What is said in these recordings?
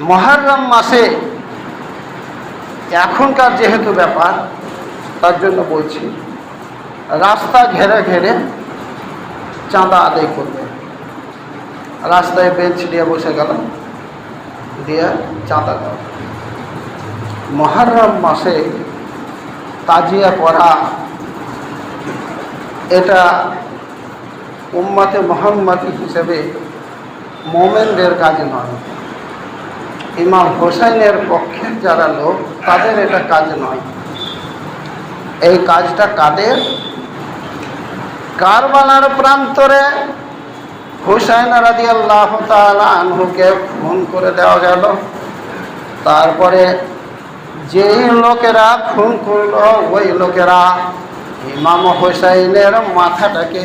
মহারম মাসে এখনকার যেহেতু ব্যাপার, তার জন্য বলছি, রাস্তা ঘেরে ঘেরে চাঁদা আদায় করবে। রাস্তায় বেঞ্চ দিয়ে বসে গেল দিয়ে চাঁদা দাও। মহারম মাসে তাজিয়া পড়া, এটা উম্মাতে মোহাম্মদী হিসেবে মোমেনদের কাজ নয়। ইমাম হোসেনের পক্ষের যারা লোক, তাদের এটা কাজ নয়। এই কাজটা কাদের? কারবালার প্রান্তরে হুসাইন রাজি আল্লাহ আনহুকে ফোন করে দেওয়া গেল। তারপরে যেই লোকেরা খুন করল, ওই লোকেরা ইমাম হোসাইনের মাথাটাকে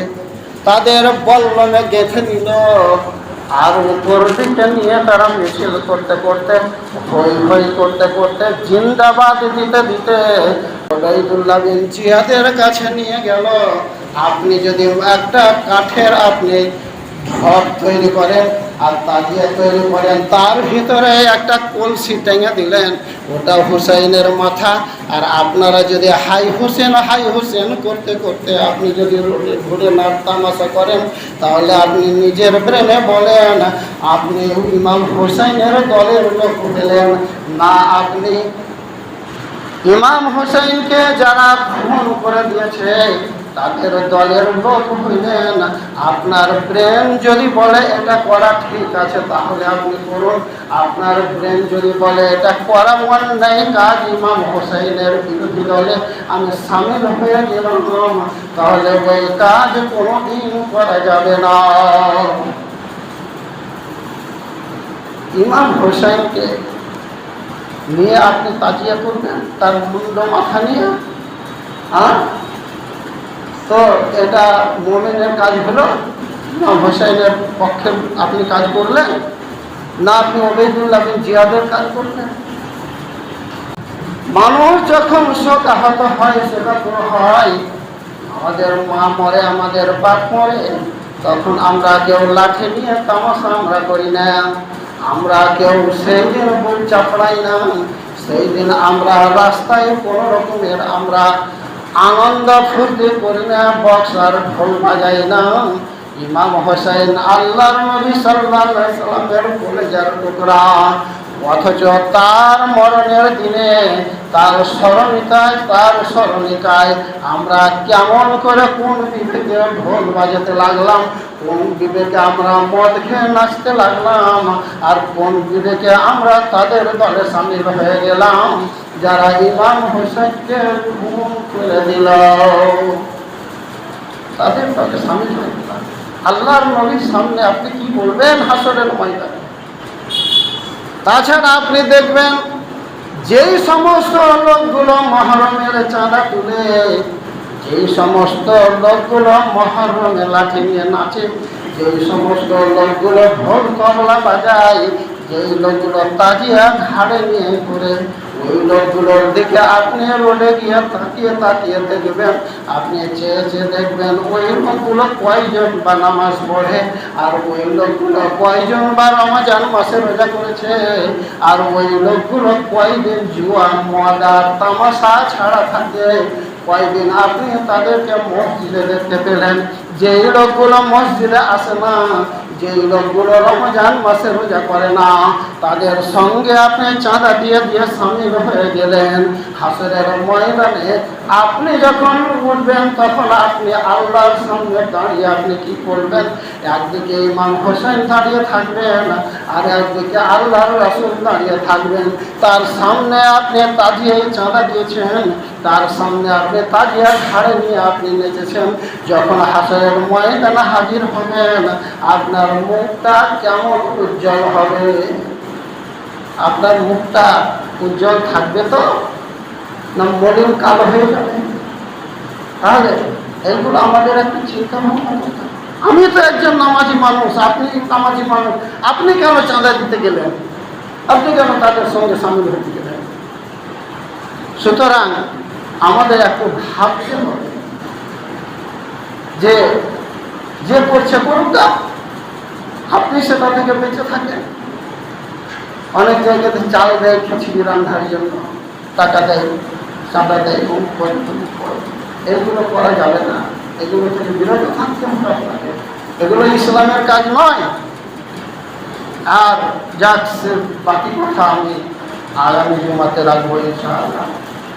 তাদের বল্লমে গেঁথে নিল। আর উপর দিকে নিয়ে তারা মিছিল করতে করতে করতে করতে জিন্দাবাদ দিতে দিতে ওবাইদুল্লাহ বিন জিয়াদের কাছে নিয়ে গেল। আপনি যদি একটা কাঠের আপনি ঢপ তৈরি করেন আর তাজিয়া তৈরি করেন। তার ভিতরে একটা কলসি টেঙে দিলেন ওটা হুসাইনের মাথা। আর আপনারা যদি হাই হোসেন হাই হোসেন করতে করতে আপনি যদি ঘুরে নাট তামাশা করেন, তাহলে আপনি নিজের ব্রেনে বলেন, আপনি ইমাম হোসেনের দলের লোক হলেন না, আপনি ইমাম হোসেনকে যারা খুন করে দিয়েছে তাদের দলের লোক হইলেন আপনার ব্রেন যদি বলে এটা করা ঠিক আছে, তাহলে আপনি করুন আপনার ব্রেন যদি বলে এটা করা অন্যায় কাজ ইমাম হোসেনের বিরোধী দলে আমি সামিল হয়ে গেলাম। তাহলে ওই কাজ কোনোদিন করা যাবে না। ইমাম হোসেনকে নিয়ে আপনি তাজিয়া করবেন? তার মুন্ড মাথা নিয়ে? আর তো এটা মোমেনের কাজ হলো, ইমাম হোসেনের পক্ষে আপনি কাজ করলেন, না আপনি ওবেদুল্লাহ বিন জিয়াদের কাজ করলেন। মানুষ যখন শোক আহত হয়, সেটা তো হয়, আমাদের মা মরে, আমাদের বাপ মরে, তখন আমরা কেউ লাঠি নিয়ে তামাশা আমরা করি না, আমরা কেউ সেই দিন বুক চাপড়াই না, সেই দিন আমরা রাস্তায় কোনো রকমের আমরা আনন্দ ফুর্তি করি না বক্সার ফুল বাজায় না। ইমাম হোসেন আল্লাহর নবী সাল্লাল্লাহু আলাইহি সাল্লামের কলেজার টুকরা। অথচ তার মরণের দিনে তার স্মরণিকায় তার স্মরণিকায় আমরা কেমন করে কোন বিবেকে ঢোল বাজাতে লাগলাম, কোন বিবেকে আমরা মদ খেয়ে নাচতে লাগলাম, আর কোন বিবেকে আমরা তাদের দলে সামিল হয়ে গেলাম, যারা ইমাম হোসেনকে খুন করে দিল। তাদের দলে সামিল হয়ে গেলাম। আল্লাহর নবীর সামনে আপনি কি বলবেন হাসরের ময়দানে? তাছাড়া আপনি দেখবেন, যেই সমস্ত লোকগুলো মহরমের চাঁদা তুলে, যেই সমস্ত লোকগুলো মহরমের লাঠি নিয়ে নাচে, যেই সমস্ত লোকগুলো ভোট কমলা বাজায়, যেই লোকগুলো তাজিয়া ঘাড়ে নিয়ে ঘুরে ওই রোডে গিয়ে তাকিয়ে তাকিয়ে দেখবেন, আপনি চেয়ে চেয়ে দেখবেন ওই লোকগুলো কয়জন পড়ে, আর ওই লোকগুলো কয়জন মাসে করেছে, আর ওই লোকগুলো কয়দিন জুয়া মদার তামাশা ছাড়া থাকে, কয়দিন আপনি তাদেরকে মসজিদে দেখতে পেলেন যেই লোকগুলো মসজিদে আসে না যেই লোকগুলো রমজান মাসে রোজা করে না। তাদের সঙ্গে আপনি চাঁদা দিয়ে দিয়ে সামিল হয়ে গেলেন। হাসরের ময়দানে আপনি যখন উঠবেন তখন আপনি আল্লাহর সঙ্গে দাঁড়িয়ে আপনি কি করবেন একদিকে ইমাম হোসেন দাঁড়িয়ে থাকবেন, আর একদিকে আল্লাহর রসুল দাঁড়িয়ে থাকবেন। তার সামনে আপনি তাজিয়ে চাঁদা দিয়েছেন, তার সামনে আপনি তাজিয়ার ঘাড়ে নিয়ে আপনি নেচেছেন। যখন হাসরের ময়দানে হাজির হবেন, আপনার মুখটা কেমন উজ্জ্বল হবে? আপনার মুখটা উজ্জ্বল থাকবে তো? না মলিন কালো হয়ে যাবে তাহলে এইগুলো আমাদের একটা চিন্তা ভাবনা আমি তো একজন নামাজি মানুষ, আপনি নামাজি মানুষ, আপনি কেন চাঁদা দিতে গেলেন? আপনি কেন তাদের সঙ্গে সামিল হতে গেলেন? সুতরাং আমাদের একটু ভাবতে হবে যে যে করছে করুক আপনি সেটা থেকে বেঁচে থাকেন। অনেক জায়গাতে চাল দেয়, খিচুড়ি রান্নার জন্য, টাকা দেয়। চাঁদা দেয় করে। এগুলো করা যাবে না। এগুলো থেকে বিরত থাকতে এগুলো ইসলামের কাজ নয়। আর যাক বাকি কথা আমি আগামী জমাতে রাখব ইনশাআল্লাহ।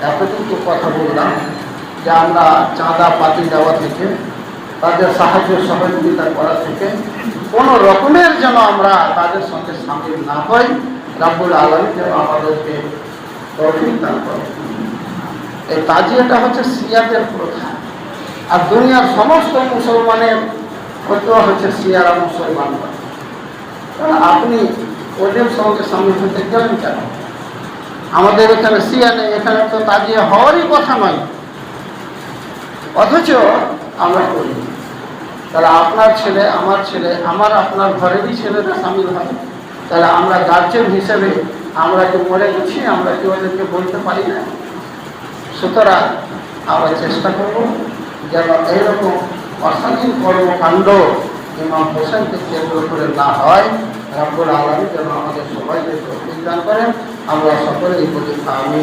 এতটুকু কথা বললাম যে আমরা চাঁদা পাতি দেওয়া থেকে, তাদের সাহায্য সহযোগিতা করা থেকে, কোনো রকমের যেন আমরা তাদের সঙ্গে সামিল না হই, রাব্বুল আলম যেন আমাদেরকে তৌফিক দান করে এই তাজিয়াটা হচ্ছে সিয়াদের প্রথা। আর দুনিয়ার সমস্ত মুসলমানের ফতোয়া হচ্ছে সিয়ারা মুসলমান আপনি ওদের সঙ্গে সামিল হতে গেলেন কেন? আমাদের এখানে সিয়া নেই, এখানে তো তাজিয়া হওয়ারই কথা নয়। অথচ আমরা করি। তাহলে আপনার ছেলে, আমার ছেলে, আমার আপনার ঘরেরই ছেলেরা সামিল হয়। তাহলে আমরা গার্জেন হিসেবে আমরা কি মরে গেছি? আমরা কি ওদেরকে বলতে পারি না? সুতরাং আমরা চেষ্টা করব যেন এইরকম অসাধীন কর্মকাণ্ড ইমাম হোসেনকে কেন্দ্র করে না হয়। রাব্বুল আলমী যেন আমাদের সবাইকে দান করেন। আমরা সকলেই বলি আমি